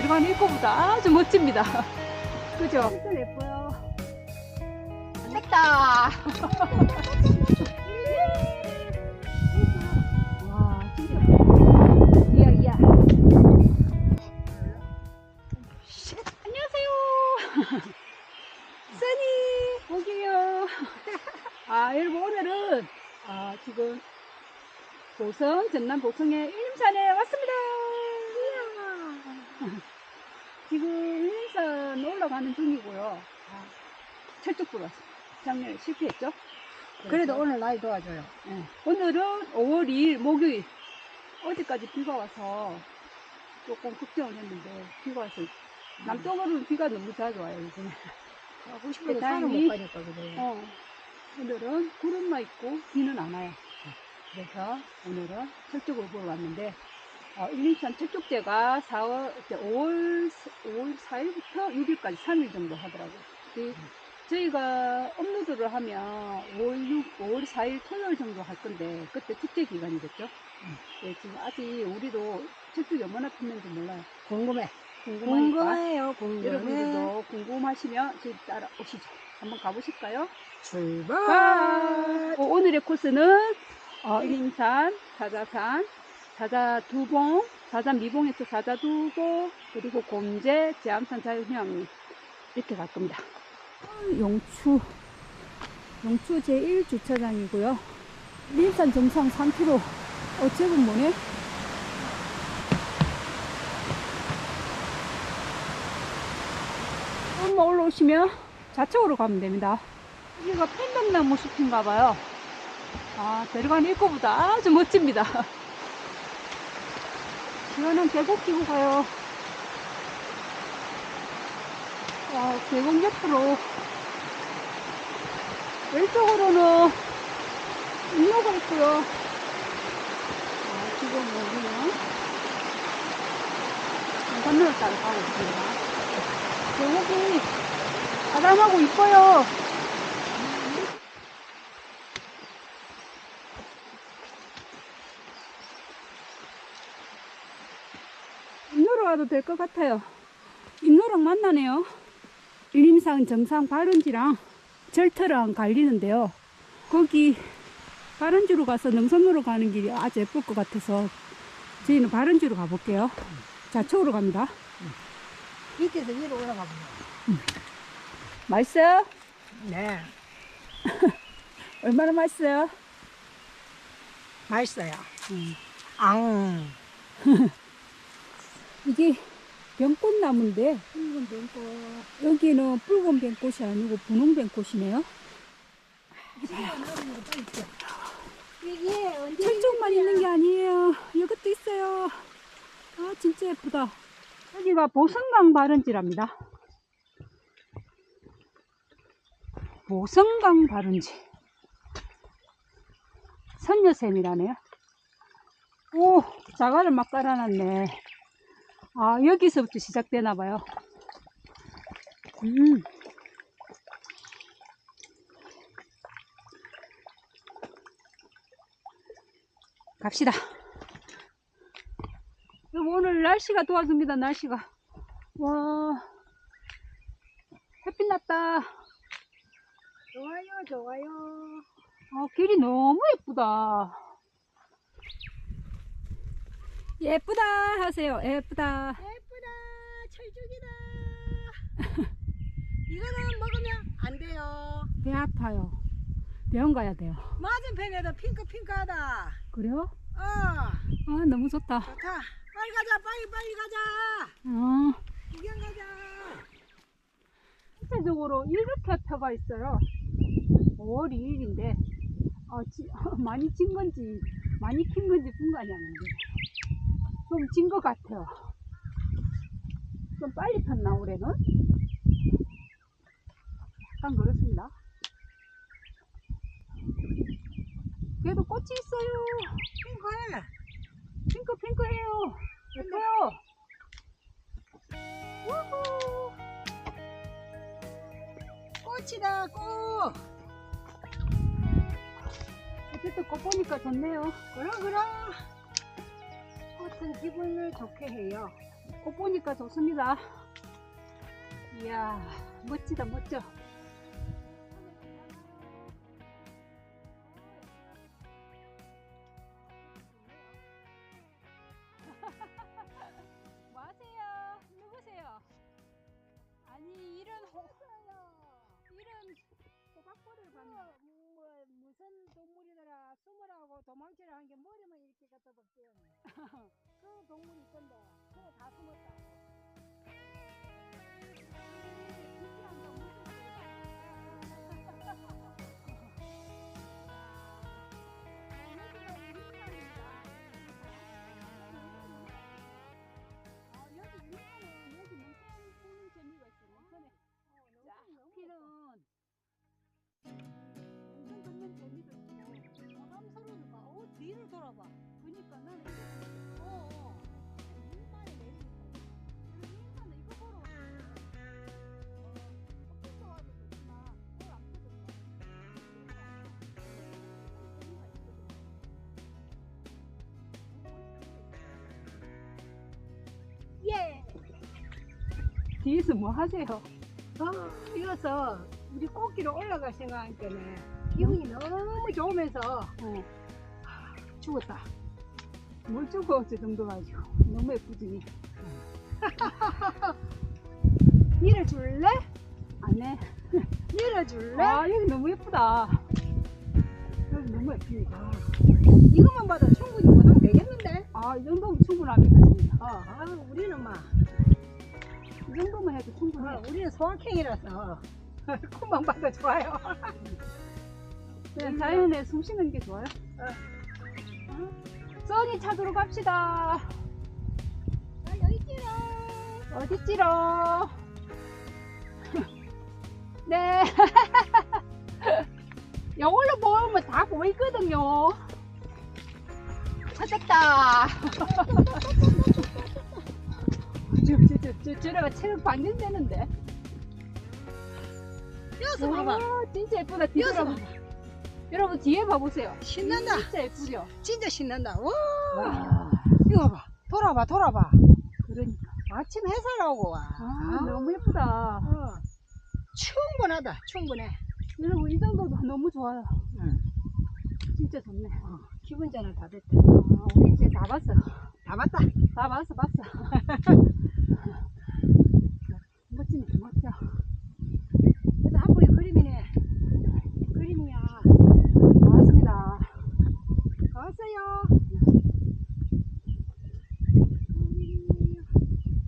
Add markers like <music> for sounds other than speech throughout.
들어가는 입구보다 아주 멋집니다. <laughs> 그죠? 진짜 예뻐요. 됐다. <laughs> 와, 진짜. 이야, 이야. 안녕하세요. <laughs> 써니, 보기요. 아, 여러분, 오늘은, 아, 지금, 보성, 전남 보성의 일림산에 왔습니다. 지금 일림산 올라가는 중이고요. 아, 철쭉 들어왔어요. 작년에 실패했죠? 그래도 오늘 날 도와줘요. 네. 오늘은 5월 2일 목요일. 어제까지 비가 와서 조금 걱정을 했는데 비가 와서 남쪽으로는 비가 너무 자주 와요 요즘에. 가고 싶어도 그 산을 못 가니까 그래요. 어, 오늘은 구름만 있고 비는 안 와요. 그래서 오늘은 철쭉을 보러 왔는데 어, 일림산 철쭉제가 4월, 5월, 5월 4일부터 6일까지 3일 정도 하더라고요. 그 저희가 업로드를 하면 5월 6, 5월 4일 토요일 정도 할 건데 그때 축제 기간이겠죠? 네, 지금 아직 우리도 철쭉이 얼마나 폈는지 몰라요. 궁금해. 궁금하니까 궁금해요, 궁금해. 여러분들도 궁금하시면 저희 따라오시죠. 한번 가보실까요? 출발! 어, 오늘의 코스는 어, 일림산, 사자산, 사자두봉, 사자 미봉에서 사자두봉, 그리고 곰제, 제암산 자유휴양림 이렇게 갈 겁니다. 용추, 용추 제1주차장이고요. 일림산 정상 3km, 어, 제법 뭐네? 한번 올라오시면 좌측으로 가면 됩니다. 여기가 편백나무 숲인가 봐요. 아, 들어가는 입구보다 아주 멋집니다. 시원한 계곡 끼고 가요. 와, 계곡 옆으로. 왼쪽으로는 인로가 있고요. 아, 지금 여기는 건너를 따라 가고 있습니다. 계곡이 아담하고 이뻐요. 인노로 와도 될 것 같아요. 인노랑 만나네요. 일림산 정상 발원지랑 절터랑 갈리는데요. 거기 발원지로 가서 능선으로 가는 길이 아주 예쁠 것 같아서 저희는 발원지로 가볼게요. 좌측으로 갑니다. 밑에서 위로 올라가 보면. 맛있어요? 네. <laughs> 얼마나 맛있어요? 맛있어요. 음. 앙. <laughs> 이게 병꽃나무인데 붉은 변고. 여기는 붉은 병꽃이 아니고 분홍 병꽃이네요. 철쭉만 있는 게 아니에요. 이것도 있어요. 아 진짜 예쁘다. 여기가 보성강 발원지랍니다. 보성강 발원지. 선녀샘이라네요. 오, 자갈을 막 깔아놨네. 아, 여기서부터 시작되나 봐요. 음. 갑시다. 오늘 날씨가 도와줍니다, 날씨가. 와, 햇빛 났다. 좋아요, 좋아요. 아, 길이 너무 예쁘다. 예쁘다 하세요. 예쁘다. 예쁘다. 철쭉이다. <laughs> 이거는 먹으면 안 돼요. 배 아파요. 병원 가야 돼요. 맞은편에도 핑크핑크하다. 그래요? 어, 아, 너무 좋다. 좋다. 빨리 가자, 빨리 빨리 가자. 어, 구경 가자. 전체적으로 이렇게 펴가 있어요. 5월 2일인데, 어, 지- <laughs> 많이 진 건지, 많이 핀 건지 분간이 안 돼. 좀진 것 같아요. 좀 빨리 폈나, 올해는? 약간 그렇습니다. 그래도 꽃이 있어요. 핑크해. 핑크, 핑크해요. 예뻐요. 우후. 꽃이다, 꽃. 어쨌든 꽃 보니까 좋네요. 그럼, 그럼. 꽃은 기분을 좋게 해요. 꽃 보니까 좋습니다. 이야, 멋지다, 멋져. 뒤에서 뭐 하세요? 어, 이어서 우리 꽃길로 올라갈 생각할 때는 기분이 너무 좋으면서 어, 죽었다. 뭘 주고 저 정도 가지고 너무 예쁘지. <laughs> 밀어줄래? 안 해. <laughs> 밀어줄래? 아 여기 너무 예쁘다. 여기 너무 예쁘니까. 이것만 봐도 충분히 못하면 되겠는데? 아이 정도면 충분합니다 진짜. 어, 아, 우리는 막, 이 정도만 해도 충분해. 어, 우리는 소확행이라서 <laughs> 콧만 봐도 좋아요. 그냥 <laughs> 자연에 숨 쉬는 게 좋아요. 어. 어? 써니 찾으러 갑시다. 아, 여기 있지롱. 어딨지러? <laughs> 네. 이걸로 보면 다 보이거든요. 찾았다. 저, 저, 저, 저, 저래가 체력 반전되는데. 여기서 봐봐. 와, 진짜 예쁘다. 여기서 한번. 여러분 뒤에 봐보세요. 신난다. 진짜 예쁘죠? 진짜 신난다. 와, 와, 이거 봐. 돌아봐, 돌아봐. 그러니까. 아침 햇살 오고 와. 아, 너무 예쁘다. 어. 충분하다, 충분해. 여러분 이 정도도 너무 좋아요. 응. 진짜 좋네. 어, 기분 전환 다 됐다. 아, 우리 이제 다 봤어. 다 봤다. 다 봤어, 봤어. 멋지네, 멋져. 그래도 한국의 그림이네. 그림이야. 고맙습니다. 왔어요.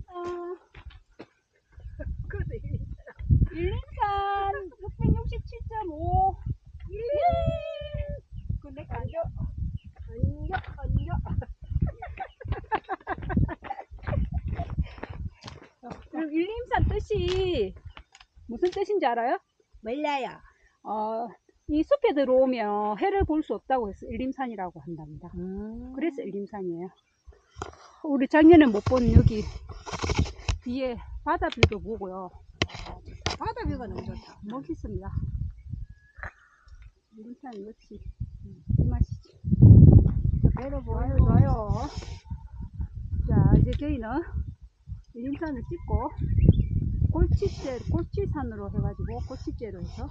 아, 그래서 이- 일림산 667.5. 근데 앉아. 앉아, 앉아. 그럼 일림산 뜻이 뜻인지 알아요? 몰라요. 어, 이 숲에 들어오면 해를 볼 수 없다고 해서 일림산이라고 한답니다. 그래서 일림산이에요. 우리 작년에 못 본 여기 뒤에 바다뷰도 보고요. 바다 뷰가 너무 좋다. 멋있습니다. 일림산 역시 이 맛이지. 보이고. 좋아요. 자, 이제 저희는 일림산을 찍고 골치제, 골치산으로 해가지고 골치제로 해서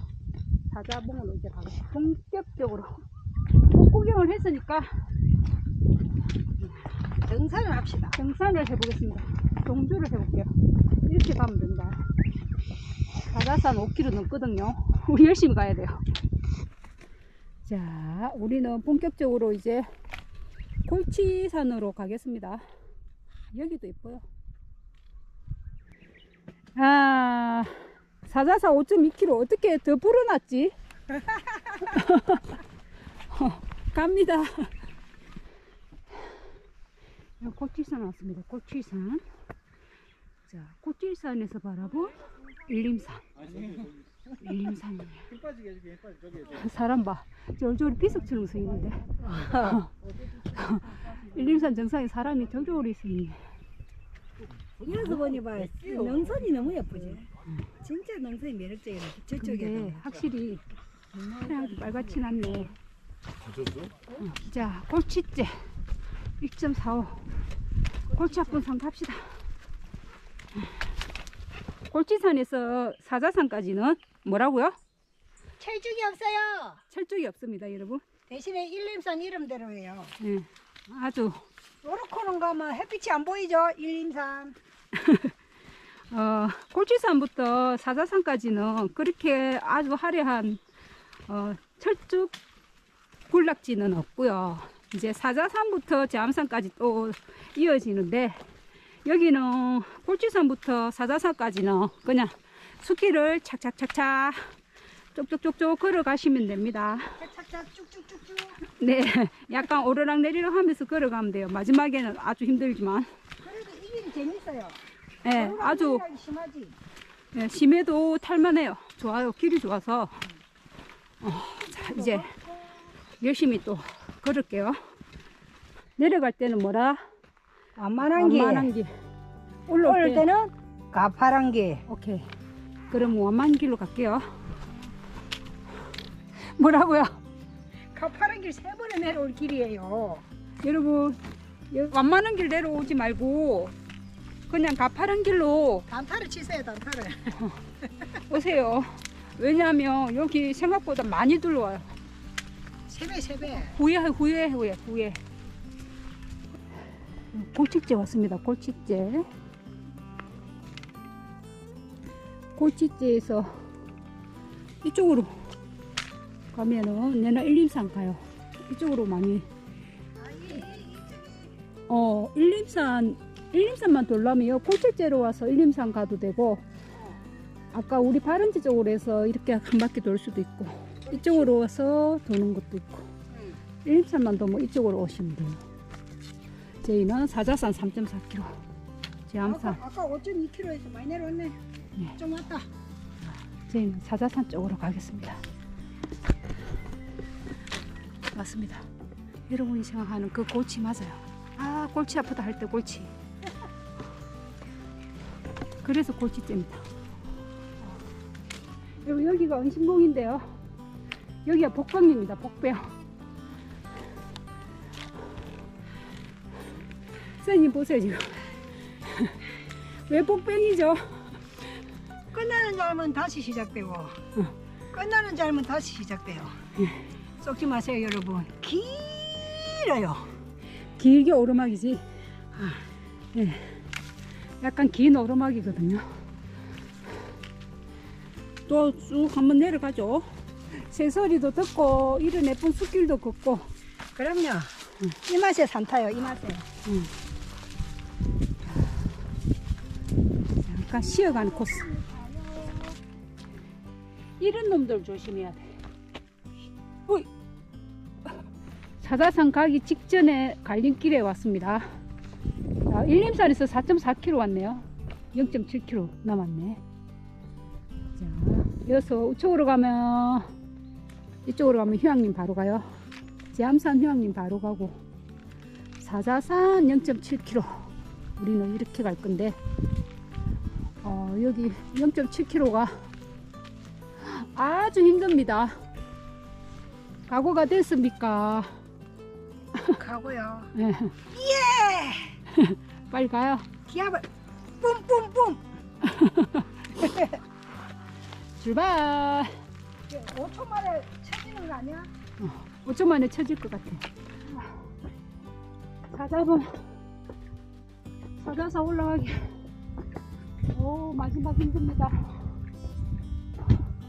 사자봉으로 이제 가겠습니다. 본격적으로 꽃 구경을 했으니까 등산을 합시다. 등산을 해보겠습니다. 동주를 해볼게요. 이렇게 가면 된다. 바다산 5km 넘거든요. 우리 열심히 가야 돼요. 자, 우리는 본격적으로 이제 골치산으로 가겠습니다. 여기도 예뻐요. 아, 사자사 5.2km 어떻게 더 불어났지? 어, <laughs> 갑니다. 골치산 왔습니다. 골치산. 자, 골치산에서 바라본 일림산. 일림산이에요. 사람 봐. 저절이 비석처럼 서 있는데. <laughs> 일림산 정상에 사람이 저절이 서 있네. 여기서 보니 봐. 능선이 너무 예쁘지. 진짜 능선이 매력적이네. 근데 저쪽에. 확실히 하얀 빨갛진 않네. 가졌어? 자, 골치째 1.45. 골치 아픈 산 갑시다. 골치산에서 사자산까지는 뭐라고요? 철쭉이 없어요. 철쭉이 없습니다, 여러분. 대신에 일림산 이름대로예요. 예, 아주 요렇게는 가면 햇빛이 안 보이죠? 일림산. <laughs> 어, 골치산부터 사자산까지는 그렇게 아주 화려한 어, 철쭉 군락지는 없고요. 이제 사자산부터 제암산까지 또 이어지는데 여기는 골치산부터 사자산까지는 그냥 숲길을 착착착착 쪽쪽쪽쪽 걸어가시면 됩니다. 착착착 쭉쭉쭉쭉. 네, <laughs> 약간 오르락 내리락 하면서 걸어가면 돼요. 마지막에는 아주 힘들지만, 이게 재밌어요. 네, 아주 심하지. 네, 심해도 탈만해요. 좋아요. 길이 좋아서. 어, 자, 이제 열심히 또 걸을게요. 내려갈 때는 뭐라? 완만한 게. 완만한 길. 올라올 올 때. 때는 가파란 게. 오케이. 그럼 완만 길로 갈게요. 뭐라고요? 가파른 길 세 번에 내려올 길이에요. 여러분, 여- 완만한 길 내려오지 말고 그냥 가파른 길로 단타를 치세요, 단타를. 오세요. 왜냐하면 여기 생각보다 많이 들러와요. 세 배, 세 배. 후회, 후회, 후회, 후회. 골칙제 왔습니다. 골칙제. 골칙제에서 이쪽으로 가면은 내나 일림산 가요. 이쪽으로 많이. 어, 일림산, 일림산만 돌려면 골칙제로 와서 일림산 가도 되고, 아까 우리 바른지 쪽으로 해서 이렇게 한 바퀴 돌 수도 있고, 이쪽으로 와서 도는 것도 있고. 일산만 도뭐 이쪽으로 오시면 돼요. 저희는 사자산 3.4km, 제암산. 아까, 아까 5.2km에서 많이 내려왔네. 네. 좀 왔다. 저희는 사자산 쪽으로 가겠습니다. 맞습니다. 여러분이 생각하는 그 골치 맞아요. 아, 골치 아프다 할 때 골치. 그래서 골치째입니다. 여러분, 여기가 은신봉인데요. 여기가 복병입니다. 복병. 선생님 보세요, 지금. <laughs> 왜 복병이죠? 끝나는 잘면 다시 시작되고, 끝나는 잘면 다시 시작돼요. 썩지 마세요, 여러분. 길어요. 길게 오르막이지. 예. 약간 긴 오르막이거든요. 또 쭉 한번 내려가죠. 새소리도 듣고 이런 예쁜 숲길도 걷고. 그럼요. 이 맛에 산타요, 이 맛에. 약간 쉬어가는 코스. 이런 놈들 조심해야 돼. 어이. 사자산 가기 직전에 갈림길에 왔습니다. 자, 일림산에서 4.4km 왔네요. 0.7km 남았네. 자, 여기서 우측으로 가면 이쪽으로 가면 휴양림 바로 가요. 제암산 휴양림 바로 가고 사자산 0.7km 우리는 이렇게 갈 건데 어, 여기 0.7km가 아주 힘듭니다. 각오가 됐습니까? 가고요. 예. <laughs> 예! 빨리 가요. 기압을 뿜뿜뿜! <laughs> 출발. 5초 만에 쳐지는 거 아니야? 5초 만에 쳐질 것 같아. 사자분, 사자사 올라가기. 오, 마지막 힘듭니다.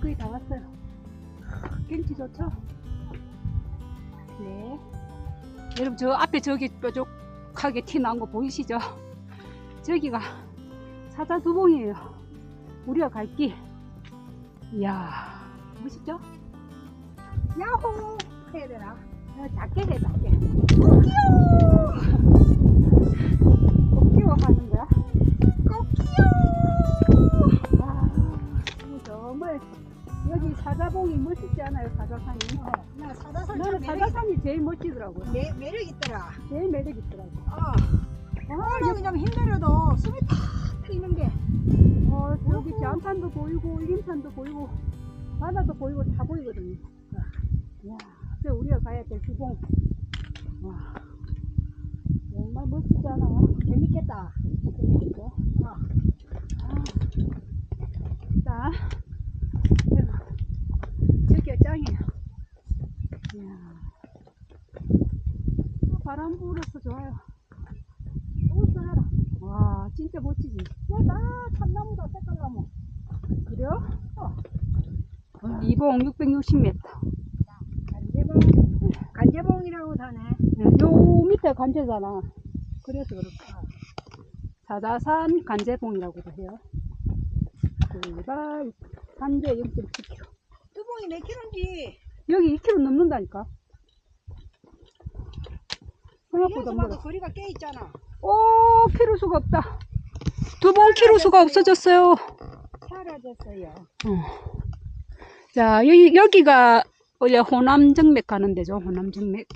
거의 다 왔어요. 경치 좋죠? 네. 여러분, 저 앞에 저기 뾰족 하게 티 나온 거 보이시죠? 저기가 사자 두봉이에요. 우리가 갈 길. 이야, 멋있죠? 야호! 해야 되나? 어, 작게 해, 작게. 꽃기워 가는 거야? 꽃기 여기 사자봉이 멋있지 않아요, 사자산이? 나 사다설 나는 좀 매력, 사자산이 제일 멋지더라고요. 매, 매력 있더라. 제일 매력 있더라고. 어. 올라오기 좀 힘들어도 숨이 탁 트이는 게. 어, 여기 제암산도 보이고, 일림산도 보이고, 바다도 보이고, 다 보이거든요. 와, 그래 우리가 가야 될 주봉. 와, 정말 멋지지 않아요? 재밌겠다. 재밌죠? 어. 아, 바람 불어서 좋아요. 오, 썰어라. 와, 진짜 멋지지? 야 나 참나무다 색깔나무 그래요? 어. 이봉 660m. 간제봉 간제봉이라고 사네 요 밑에 간제잖아. 그래서 그럴까. 사자산 간제봉이라고도 해요. 출발. 간제 0.7km. 두봉이 몇 킬로인지 여기 2km 넘는다니까. 생각보다 멀어. 거리가 꽤 있잖아 오, 키로 수가 없다. 두 번 키로 수가 없어졌어요. 사라졌어요 어. 자, 여기, 여기가 원래 호남 정맥 가는 데죠. 호남 정맥.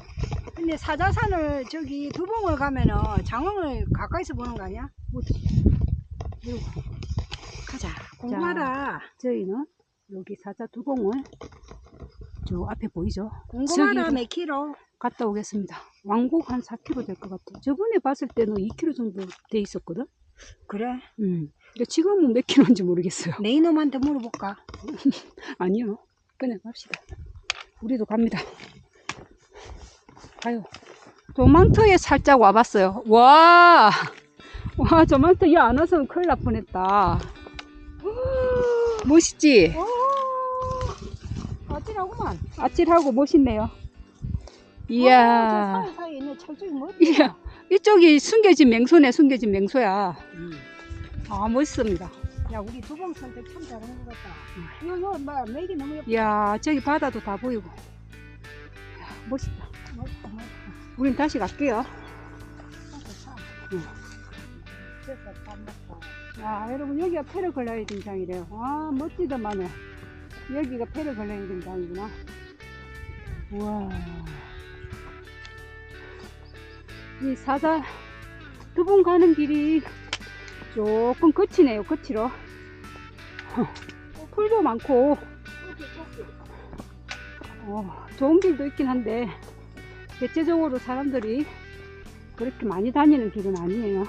근데 사자산을 저기 두봉을 가면은 장흥을 가까이서 보는 거 아니야? 가자 공부하라 저희는 여기 사자 두봉을 저 앞에 보이죠? 저기로. 몇 킬로 갔다 오겠습니다. 왕복 한 4km 될 것 같아요. 저번에 봤을 때는 2km 정도 돼 있었거든? 그래 음. 근데 지금은 몇 킬로인지 모르겠어요. 내 이놈한테 물어볼까 <laughs> 아니요. 그냥 갑시다. 우리도 갑니다. 가요. 조망터에 살짝 와봤어요. 와! 와, 조망터 이안 와서 큰일 날 뻔했다. <gasps> 멋있지? 오 아찔하구만 아찔하고 멋있네요. 와, 이야. 저 사이 사이에 있는 철쭉이 뭐 이야. 이쪽이 숨겨진 맹소네, 숨겨진 맹소야. 아, 멋있습니다. 야 우리 두봉 선택 참 잘한 것 같다 이거 이거 뭐 맥이 너무 예쁘다 이야, 저기 바다도 다 보이고. 이야, 멋있다. 멋있다 멋있다 우린 다시 갈게요. 야, 여러분, 여기가 패러글라이딩 장이래요. 와, 멋지더만은. 여기가 패러글라이딩 장이구나. 우와. 이 사자 두번 가는 길이 조금 거치네요, 거치로. 어, 풀도 많고, 어, 좋은 길도 있긴 한데, 대체적으로 사람들이 그렇게 많이 다니는 길은 아니에요.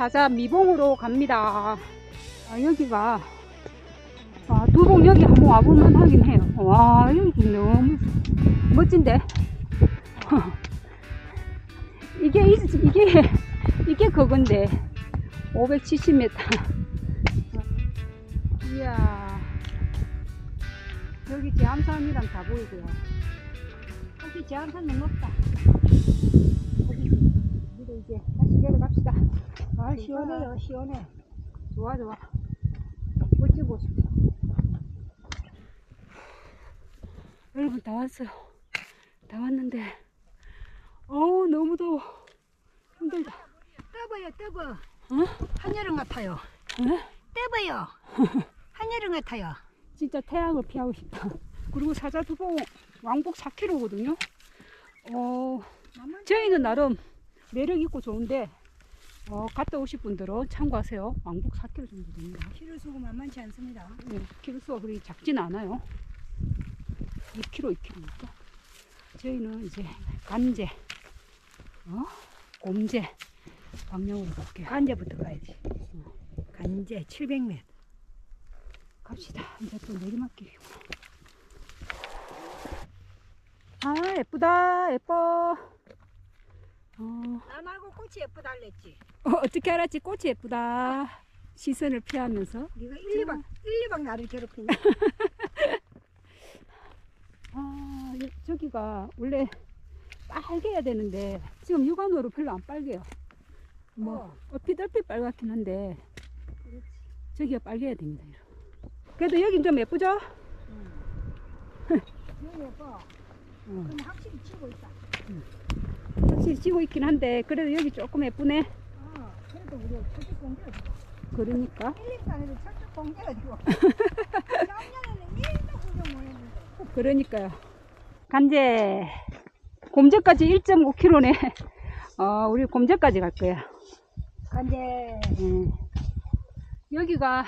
사자 미봉으로 갑니다. 아, 여기가 아, 두봉 여기 한번 와볼만 하긴 해요. 와 여기 너무 멋진데. <laughs> 이게 이- 이게 이게 그건데 570m. 이야 여기 제암산이랑 다 보이고요. 제한산은 높다 우리도 이제 다시 내려갑시다. 아 시원해요 시원해 좋아 좋아. 멋지고 싶다. 여러분 다 왔어요. 다 왔는데 어우 너무 더워. 힘들다. 떠봐요 떠봐 어? 한여름 같아요 어? 떠봐요 한여름 같아요 진짜 태양을 피하고 싶다. 그리고 사자 두봉 왕복 4km거든요. 어 저희는 나름 매력 있고 좋은데 어, 갔다 오실 분들은 참고하세요. 왕복 4km 정도 됩니다. 키로 수고 만만치 않습니다 네, 키로수가 그리 작진 않아요. 2kg, 2kg니까. 저희는 이제 간제, 어? 곰제 방향으로 갈게요. 간제부터 가야지 간제 700m 갑시다. 이제 또 내리막길이구나. 아, 예쁘다, 예뻐. 어, 나 말고 꽃이 예쁘다 알랬지. 어, 어떻게 알았지? 꽃이 예쁘다. 시선을 피하면서. 네가 1, 2박 1, 2박 나를 괴롭히냐? <laughs> 아, 여- 저기가 원래 빨개야 되는데 지금 육안으로 별로 안 빨개요. 뭐 어. 얼핏 얼핏 빨갛긴 한데 저기가 빨개야 됩니다. 그래도 여긴 좀 예쁘죠? <laughs> 여기 예뻐. 어, 근데 확실히 치고 있다. 확실히 지고 있긴 한데 그래도 여기 조금 예쁘네. 어, 그래도 우리 철쭉 공개가. 그러니까 1, 2박 안에도 철쭉 공개가 되고. <laughs> 작년에는 1도 구경 못 했는데. 그러니까요. 간제 곰제까지 1.5km네. 어, 우리 곰제까지 갈 거야. 근데 음. 여기가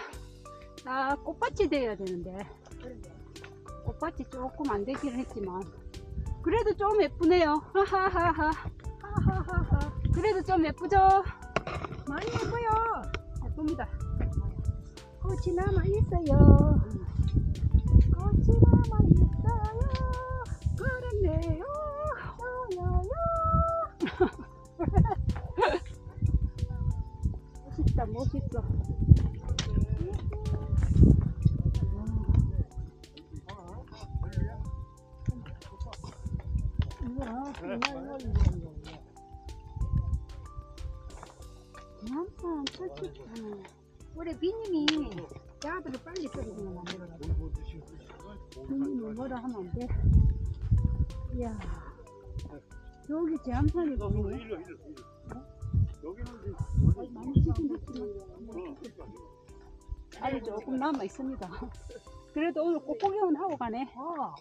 나 꽃밭이 되어야 되는데 그런데 꽃밭이 조금 안 되기는 했지만 그래도 좀 예쁘네요. 하하하하. 하하하하. 그래도 좀 예쁘죠? 많이 예뻐요. 예쁩니다. 꽃이 남아 있어요. 여기 제암산이 보이네. 많이 찍긴 했지만 아직 조금 남아 있습니다. <laughs> 그래도 오늘 꽃 구경은 하고 가네. 어.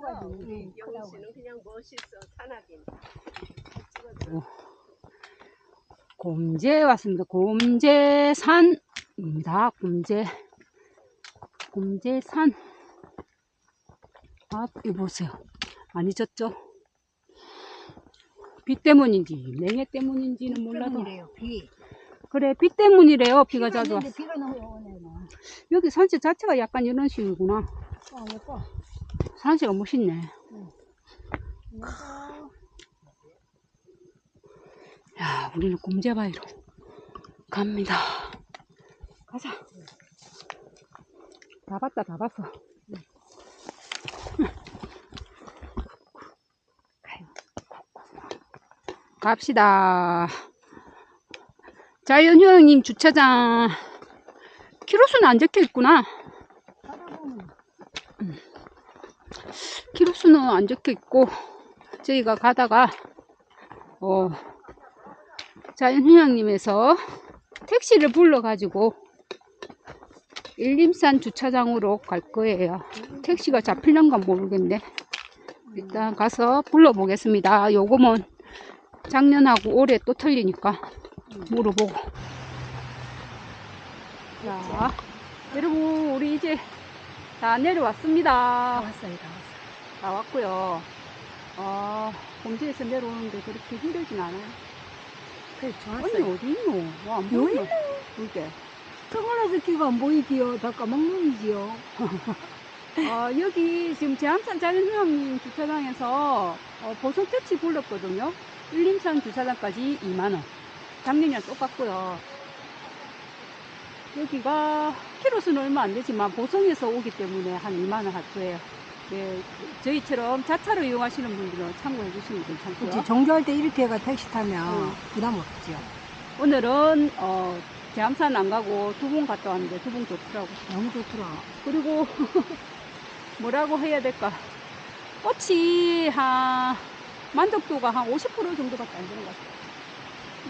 가지. 응. 큰하고. 그냥 멋있어 산악인 곰제 왔습니다. 곰제산입니다. 곰제. 곰제산. 아, 이거 보세요. 많이 졌죠? 비 때문인지, 냉해 때문인지는 몰라도. 때문이래요, 비. 그래, 비 때문이래요. 비가 자주 왔는데 왔어. 비가 너무 오네. 뭐. 여기 산책 자체가 약간 이런 식이구나. 어, 예뻐. 산세가 멋있네. 예뻐. 야, 우리는 곰제바위로 갑니다. 가자. 다 봤다, 다 봤어. 가요. 갑시다. 자연휴양님 주차장. 키로수는 안 적혀 있구나. 키로수는 안 적혀 있고, 저희가 가다가, 어, 자연휴양림에서 택시를 불러가지고, 일림산 주차장으로 갈 거예요. 택시가 잡힐란가 모르겠네. 일단 가서 불러보겠습니다. 요거면 작년하고 올해 또 틀리니까 물어보고. 자, 여러분, 우리 이제 다 내려왔습니다. 왔어요, 다 왔어. 다 왔고요. 어, 곰지에서 내려오는데 그렇게 힘들진 않아요. 그래, 언니 좋았어요. 어디 있노? 와안 여기 보이노? 이게. 선글라스 끼고 안 보이지요. 다 까먹는지요. <laughs> 어, 여기 지금 제암산 자연휴양림 주차장에서 어, 보석 퇴치 불렀거든요. 일림산 주차장까지 2만원. 작년이랑 똑같고요. 여기가 키로수는 얼마 안 되지만 보성에서 오기 때문에 한 2만원 할 거예요. 네, 저희처럼 자차로 이용하시는 분들은 참고해 주시면 괜찮고요. 그치, 종교할 때 이렇게 가 택시 타면 응. 부담 없지요. 오늘은 어, 제암산 안 가고 두번 갔다 왔는데 두번 좋더라고. 너무 좋더라. 그리고 <laughs> 뭐라고 해야 될까? 꽃이 한 만족도가 한 50% 정도밖에 안 되는 것 같아요.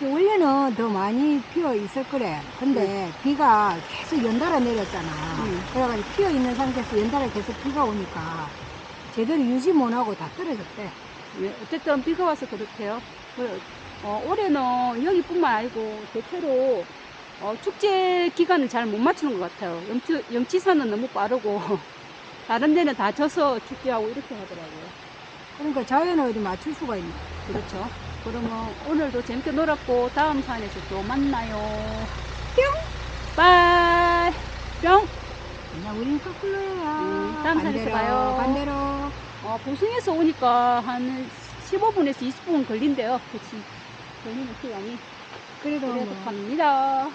원래는 더 많이 피어 있을 거래. 근데 비가 계속 연달아 내렸잖아. 응. 그래가지고 피어 있는 상태에서 연달아 계속 비가 오니까 제대로 유지 못하고 다 떨어졌대. 예, 어쨌든 비가 와서 그렇대요. 그, 어, 올해는 여기뿐만 아니고 대체로 어, 축제 기간을 잘 못 맞추는 것 같아요. 염치, 염치산은 너무 빠르고 다른 데는 다 져서 축제하고 이렇게 하더라고요. 그러니까 자연을 어디 맞출 수가 있나. 그렇죠. 그러면 오늘도 재밌게 놀았고 다음 산에서 또 만나요. 뿅! 바이! 뿅! 그냥 우린 거꾸로야. 음, 다음 산에서 봐요. 반대로. 어, 보승에서 오니까 한 15분에서 20분 걸린대요. 그치. 걸리는 시간이. 그래도 그래서 뭐 갑니다.